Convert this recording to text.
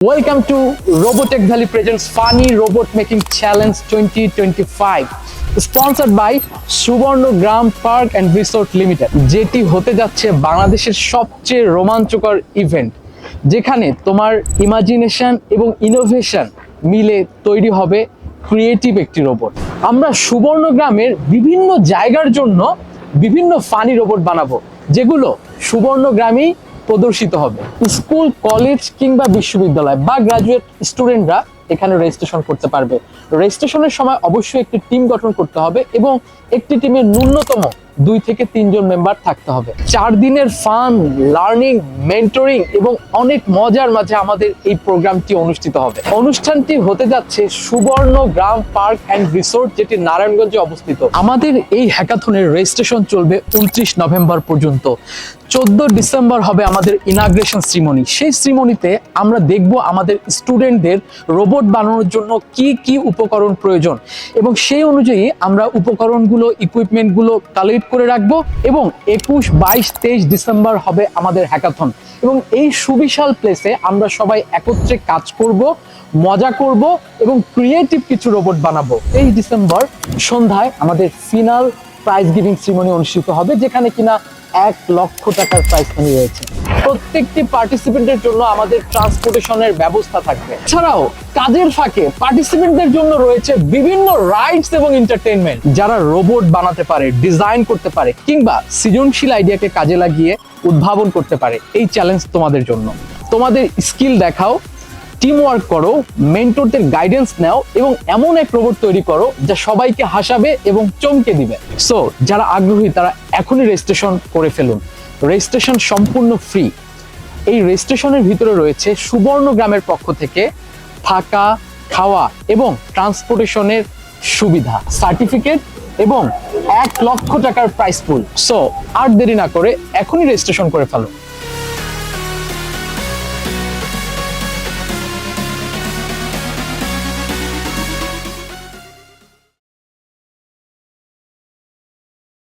Welcome to Robotech Valley Presents Funny Robot Making Challenge 2025 sponsored by Subarnagram park and resort limited যেটি হতে যাচ্ছে বাংলাদেশের সবচেয়ে রোমাঞ্চকর ইভেন্ট যেখানে তোমার ইমাজিনেশন এবং ইনোভেশন মিলে তৈরি হবে ক্রিয়েটিভ একটি রোবট আমরা সুবর্ণগ্রামের বিভিন্ন জায়গার জন্য বিভিন্ন ফানি রোবট বানাবো, যেগুলো সুবর্ণগ্রামেই প্রদর্শিত হবে। স্কুল, কলেজ কিংবা বিশ্ববিদ্যালয় বা গ্রাজুয়েট স্টুডেন্টরা এখানে রেজিস্ট্রেশন করতে পারবে। রেজিস্ট্রেশনের সময় অবশ্যই একটি টিম গঠন করতে হবে এবং একটি টিমের ন্যূনতম দুই থেকে তিনজন মেম্বার থাকতে হবে। চার দিনের ফান লার্নিং মেন্টরিং এবং অনেক মজার মাঝে আমাদের এই প্রোগ্রামটি অনুষ্ঠিত হবে। অনুষ্ঠানটি হতে যাচ্ছে সুবর্ণ গ্রাম পার্ক অ্যান্ড রিসোর্ট যেটি নারায়ণগঞ্জে অবস্থিত। আমাদের এই হ্যাকাথনের রেজিস্ট্রেশন চলবে উনত্রিশ নভেম্বর পর্যন্ত। চোদ্দ ডিসেম্বর হবে আমাদের ইনাগ্রেশন শ্রীমণি সেই শ্রীমণিতে আমরা দেখব আমাদের স্টুডেন্টদের রোবট বানানোর জন্য কি কি উপকরণ প্রয়োজন এবং সেই অনুযায়ী আমরা উপকরণগুলো ইকুইপমেন্টগুলো কালেক্ট করে রাখব এবং একুশ, বাইশ, তেইশ ডিসেম্বর হবে আমাদের হ্যাকাথন এবং এই সুবিশাল প্লেসে আমরা সবাই একত্রে কাজ করব, মজা করব এবং ক্রিয়েটিভ কিছু রোবট বানাবো। এই ডিসেম্বর সন্ধ্যায় আমাদের ফিনাল প্রাইজ গিভিং সিমনি অনুষ্ঠিত হবে, যেখানে কিনা এক লক্ষ টাকার প্রাইজ মানি রয়েছে। প্রত্যেকটি পার্টিসিপেন্টের জন্য আমাদের ট্রান্সপোর্টেশনের ব্যবস্থা থাকবে। এছাড়াও, কাজের ফাঁকে পার্টিসিপেন্টদের জন্য রয়েছে বিভিন্ন রাইডস এবং এন্টারটেনমেন্ট যারা রোবট বানাতে পারে ডিজাইন করতে পারে, কিংবা সৃজনশীল আইডিয়াকে কাজে লাগিয়ে উদ্ভাবন করতে পারে, এই চ্যালেঞ্জ তোমাদের জন্য। তোমাদের স্কিল দেখাও টিম ওয়ার্ক করো মেন্টরদের গাইডেন্স নাও এবং এমন এক রোবট তৈরি করো যা সবাইকে হাসাবে এবং চমকে দিবে। সো যারা আগ্রহী তারা এখনই রেজিস্ট্রেশন করে ফেলুন। রেজিস্ট্রেশন সম্পূর্ণ ফ্রি এই রেজিস্ট্রেশনের ভিতরে রয়েছে সুবর্ণ গ্রামের পক্ষ থেকে থাকা, খাওয়া এবং ট্রান্সপোর্টেশনের সুবিধা সার্টিফিকেট এবং এক লক্ষ টাকার প্রাইস পুল সো আর দেরি না করে এখনই রেজিস্ট্রেশন করে ফেলো।